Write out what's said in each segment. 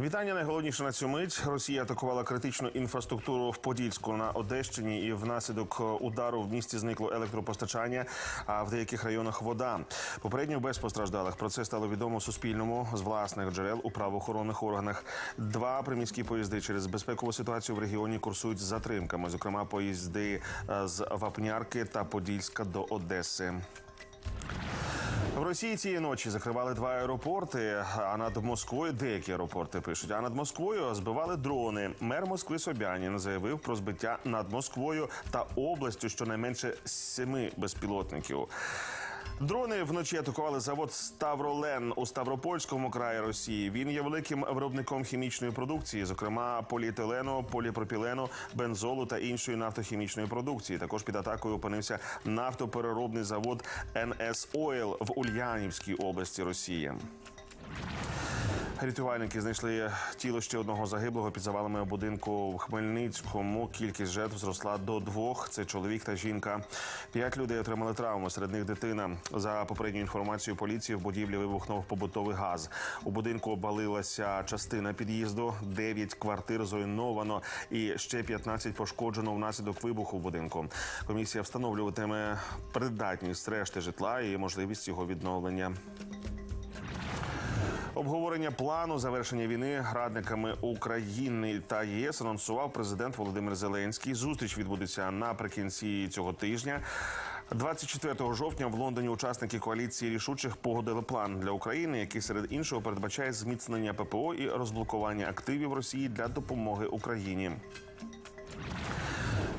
Вітання найголовніше на цю мить. Росія атакувала критичну інфраструктуру в Подільську на Одещині, і внаслідок удару в місті зникло електропостачання, а в деяких районах вода. Попередньо без постраждалих. Про це стало відомо Суспільному з власних джерел у правоохоронних органах. Два приміські поїзди через безпекову ситуацію в регіоні курсують з затримками. Зокрема, поїзди е, з Вапнярки та Подільська до Одеси. В Росії цієї ночі закривали два аеропорти. А над Москвою деякі аеропорти пишуть. А над Москвою збивали дрони. Мер Москви Собянін заявив про збиття над Москвою та областю щонайменше семи безпілотників. Дрони вночі атакували завод Ставролен у Ставропольському краї Росії. Він є великим виробником хімічної продукції, зокрема поліетилену, поліпропілену, бензолу та іншої нафтохімічної продукції. Також під атакою опинився нафтопереробний завод НС Ойл в Ульянівській області Росії. Рятувальники знайшли тіло ще одного загиблого під завалами будинку в Хмельницькому. Кількість жертв зросла до двох. Це чоловік та жінка. П'ять людей отримали травми. Серед них дитина. За попередньою інформацією поліції в будівлі вибухнув побутовий газ. У будинку обвалилася частина під'їзду. Дев'ять квартир зруйновано і ще 15 пошкоджено внаслідок вибуху в будинку. Комісія встановлюватиме придатність решти житла і можливість його відновлення. Обговорення плану завершення війни радниками України та ЄС анонсував президент Володимир Зеленський. Зустріч відбудеться наприкінці цього тижня. 24 жовтня в Лондоні учасники коаліції рішучих погодили план для України, який серед іншого передбачає зміцнення ППО і розблокування активів Росії для допомоги Україні.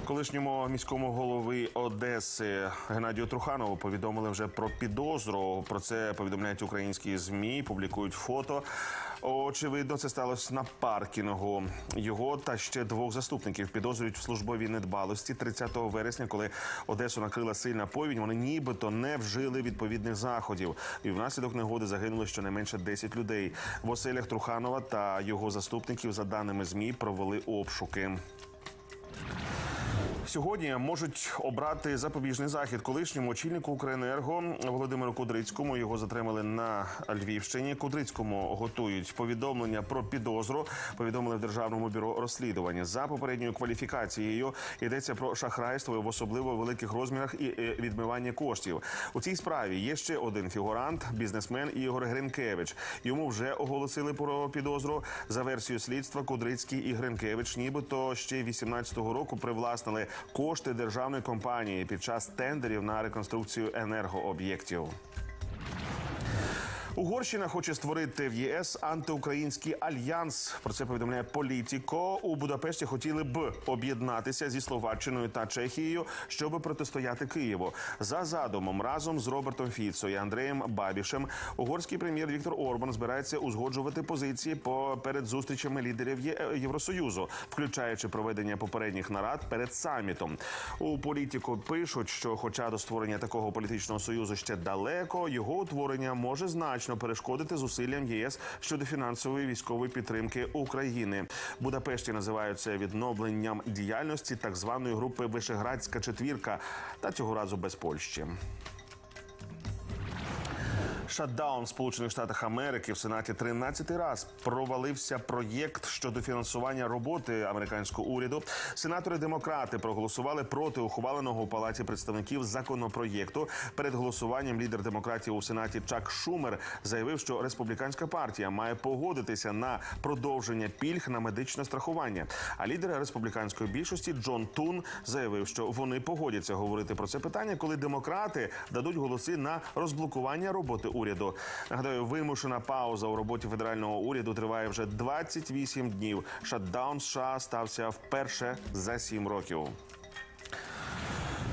Колишньому міському голови Одеси Геннадію Труханову повідомили вже про підозру. Про це повідомляють українські змі, публікують фото. Очевидно, це сталося на паркінгу. Його та ще двох заступників підозрюють в службовій недбалості 30 вересня, коли Одесу накрила сильна повінь. Вони нібито не вжили відповідних заходів. І внаслідок негоди загинули щонайменше 10 людей. В оселях Труханова та його заступників, за даними змі, провели обшуки. Сьогодні можуть обрати запобіжний захід колишньому очільнику Укренерго Володимиру Кудрицькому. Його затримали на Львівщині. Кудрицькому готують повідомлення про підозру. Повідомили в державному бюро розслідування за попередньою кваліфікацією. Йдеться про шахрайство в особливо великих розмірах і е, відмивання коштів. У цій справі є ще один фігурант, бізнесмен Ігор Гринкевич. Йому вже оголосили про підозру. За версією слідства Кудрицький і Гринкевич, нібито ще 18-го року привласнили кошти державної компанії під час тендерів на реконструкцію енергооб'єктів. Угорщина хоче створити в ЄС антиукраїнський альянс. Про це повідомляє Політіко. У Будапешті хотіли б об'єднатися зі Словаччиною та Чехією, щоб протистояти Києву. За задумом разом з Робертом Фіцо і Андреєм Бабішем угорський прем'єр Віктор Орбан збирається узгоджувати позиції по перед зустрічами лідерів Євросоюзу, включаючи проведення попередніх нарад перед самітом. У політику пишуть, що, хоча до створення такого політичного союзу ще далеко, його утворення може значно перешкодити зусиллям ЄС щодо фінансової військової підтримки України. Будапешті називають це відновленням діяльності так званої групи Вишеградська четвірка, та цього разу без Польщі. Шатдаун в Сполучених Штатах Америки в Сенаті 13 раз провалився проєкт щодо фінансування роботи американського уряду. Сенатори демократи проголосували проти ухваленого у палаті представників законопроєкту. Перед голосуванням лідер демократів у сенаті Чак Шумер заявив, що республіканська партія має погодитися на продовження пільг на медичне страхування. А лідер республіканської більшості Джон Тун заявив, що вони погодяться говорити про це питання, коли демократи дадуть голоси на розблокування роботи уряду. Нагадаю, вимушена пауза у роботі федерального уряду триває вже 28 днів. Шатдаун США стався вперше за 7 років.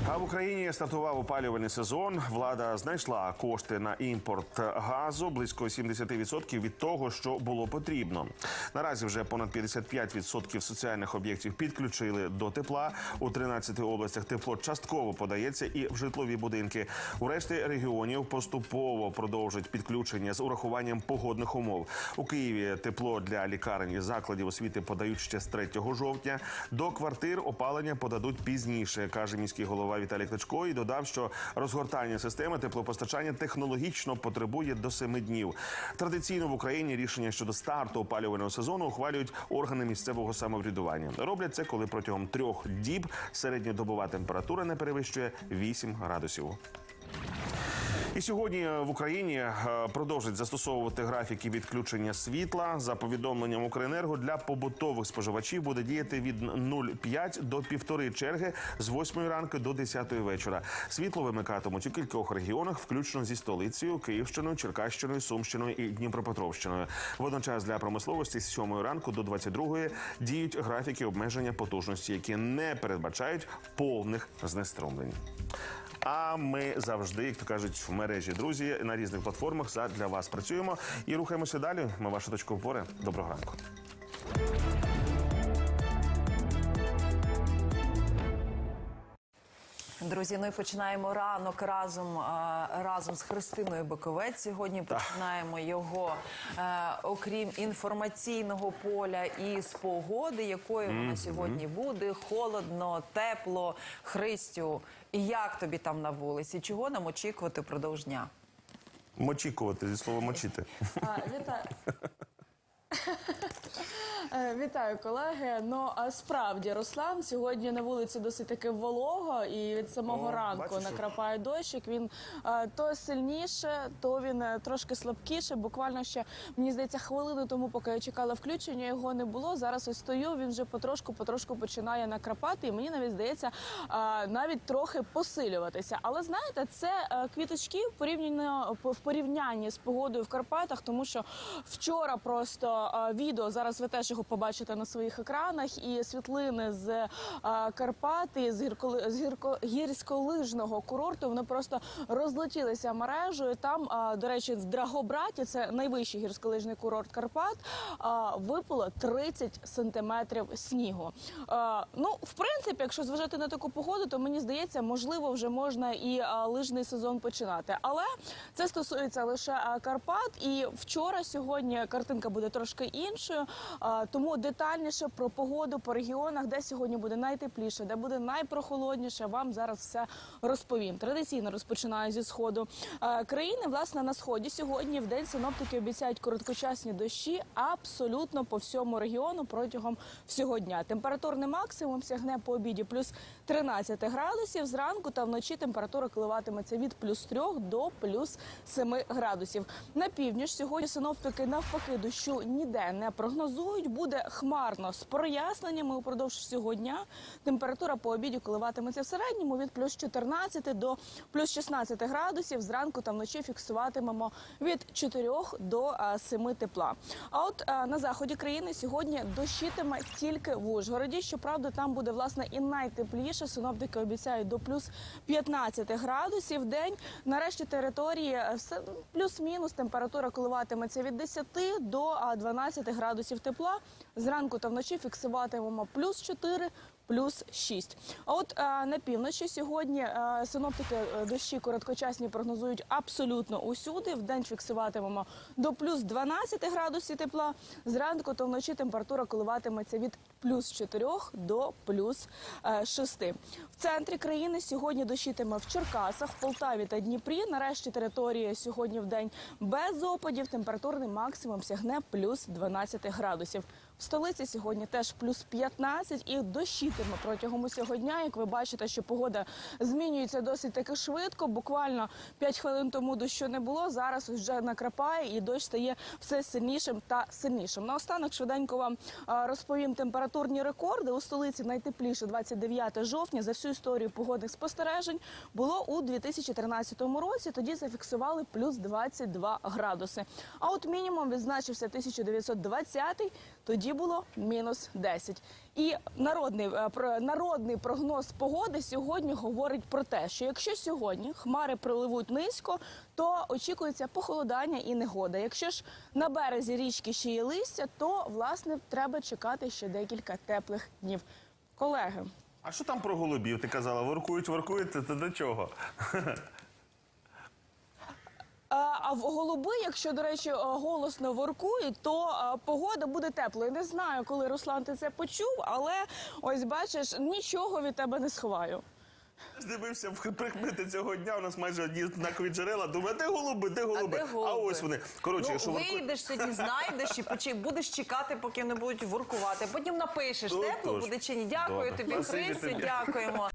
А в Україні стартував опалювальний сезон. Влада знайшла кошти на імпорт газу близько 70% від того, що було потрібно. Наразі вже понад 55% соціальних об'єктів підключили до тепла. У 13 областях тепло частково подається і в житлові будинки. У решті регіонів поступово продовжать підключення з урахуванням погодних умов. У Києві тепло для лікарень і закладів освіти подають ще з 3 жовтня. До квартир опалення подадуть пізніше, каже міський голова прокоментував Віталій Кличко і додав, що розгортання системи теплопостачання технологічно потребує до семи днів. Традиційно в Україні рішення щодо старту опалювального сезону ухвалюють органи місцевого самоврядування. Роблять це, коли протягом трьох діб середньодобова температура не перевищує 8 градусів. І сьогодні в Україні е, продовжать застосовувати графіки відключення світла. За повідомленням Укренерго для побутових споживачів буде діяти від 0,5 до півтори черги з 8 ранку до 10 вечора. Світло вимикатимуть у кількох регіонах, включно зі столицею, Київщиною, Черкащиною, Сумщиною і Дніпропетровщиною. Водночас для промисловості з 7 ранку до 22 діють графіки обмеження потужності, які не передбачають повних знеструмлень. А ми завжди, як то кажуть, в мережі друзі на різних платформах для вас працюємо і рухаємося далі. Ми ваша точка опори. Доброго ранку. Друзі, ну і починаємо ранок разом разом з Христиною Боковець. Сьогодні починаємо його е, окрім інформаційного поля і з погоди, якою вона сьогодні буде. Холодно, тепло. Христю, і як тобі там на вулиці? Чого нам очікувати впродовж дня? Мочікувати зі слова мочити. А, Вітаю. Е, Вітаю, колеги. Ну а справді Руслан сьогодні на вулиці досить таки волого, і від самого О, ранку бачиш, накрапає дощик. Він е, то сильніше, то він е, трошки слабкіше. Буквально ще мені здається, хвилину тому, поки я чекала включення, його не було. Зараз ось стою. Він вже потрошку, потрошку починає накрапати, і мені навіть здається, е, навіть трохи посилюватися. Але знаєте, це е, квіточки в порівнянні в порівнянні з погодою в Карпатах, тому що вчора просто е, відео зараз ви теж його побачите на своїх екранах, і світлини з е, Карпат і з гірколи з гірко гірськолижного курорту вони просто розлетілися мережею. Там, е, до речі, в Драгобраті, це найвищий гірськолижний курорт Карпат, е, випало 30 сантиметрів снігу. Ну, в принципі, якщо зважати на таку погоду, то мені здається, можливо, вже можна і лижний сезон починати. Але це стосується лише Карпат. І вчора, сьогодні картинка буде трошки іншою. Тому детальніше про погоду по регіонах, де сьогодні буде найтепліше, де буде найпрохолодніше, вам зараз все розповім. Традиційно розпочинаю зі сходу е, країни. Власне, на сході сьогодні в день синоптики обіцяють короткочасні дощі абсолютно по всьому регіону протягом всього дня. Температурний максимум сягне по обіді плюс 13 градусів. Зранку та вночі температура коливатиметься від плюс 3 до плюс 7 градусів. На північ сьогодні синоптики навпаки дощу ніде не прогнозують. Буде хмарно з проясненнями упродовж всього дня. Температура по обіді коливатиметься в середньому від плюс 14 до плюс 16 градусів. Зранку та вночі фіксуватимемо від 4 до е, 7 тепла. А от е, на заході країни сьогодні дощитиме тільки в Ужгороді. Щоправда, там буде власне і найтепліше. Синоптики обіцяють до плюс 15 градусів день. Нарешті території е, ну, плюс-мінус температура коливатиметься від 10 до а, 12 градусів тепла. Зранку та вночі фіксуватимемо плюс 4, плюс 6. А от е, на півночі сьогодні е, синоптики е, дощі короткочасні прогнозують абсолютно усюди. В день фіксуватимемо до плюс 12 градусів тепла. Зранку та вночі температура коливатиметься від плюс 4 до плюс е, 6. В центрі країни сьогодні дощитиме в Черкасах, в Полтаві та Дніпрі. Нарешті території сьогодні в день без опадів. Температурний максимум сягне плюс 12 градусів. В столиці сьогодні теж плюс 15 і дощитиме протягом усього дня. Як ви бачите, що погода змінюється досить таки швидко. Буквально 5 хвилин тому дощу не було. Зараз вже накрапає і дощ стає все сильнішим та сильнішим. Наостанок швиденько вам розповім температурні рекорди. У столиці найтепліше 29 жовтня за всю історію погодних спостережень було у 2013 році. Тоді зафіксували плюс 22 градуси. А от мінімум відзначився 1920 тоді було мінус 10. І народний, е, про- народний прогноз погоди сьогодні говорить про те, що якщо сьогодні хмари приливуть низько, то очікується похолодання і негода. Якщо ж на березі річки ще є листя, то власне треба чекати ще декілька теплих днів. Колеги, А що там про голубів? Ти казала, воркують, воркують, це до чого? А, А в голуби, якщо до речі, е, голосно воркують, то е, погода буде теплою. Не знаю, коли Руслан ти це почув, але ось бачиш, нічого від тебе не сховаю. Дивився в прикмети цього дня. У нас майже одні однакові джерела. Думаю, де голуби, де голуби? А де голуби? ось вони. Коротше, ну, якщо ворку- вийдеш сьогодні, знайдеш і почи- будеш чекати, поки вони будуть воркувати. Потім напишеш, тепло буде чи ні. Дякую Добре. тобі, Христю, тобі. дякуємо.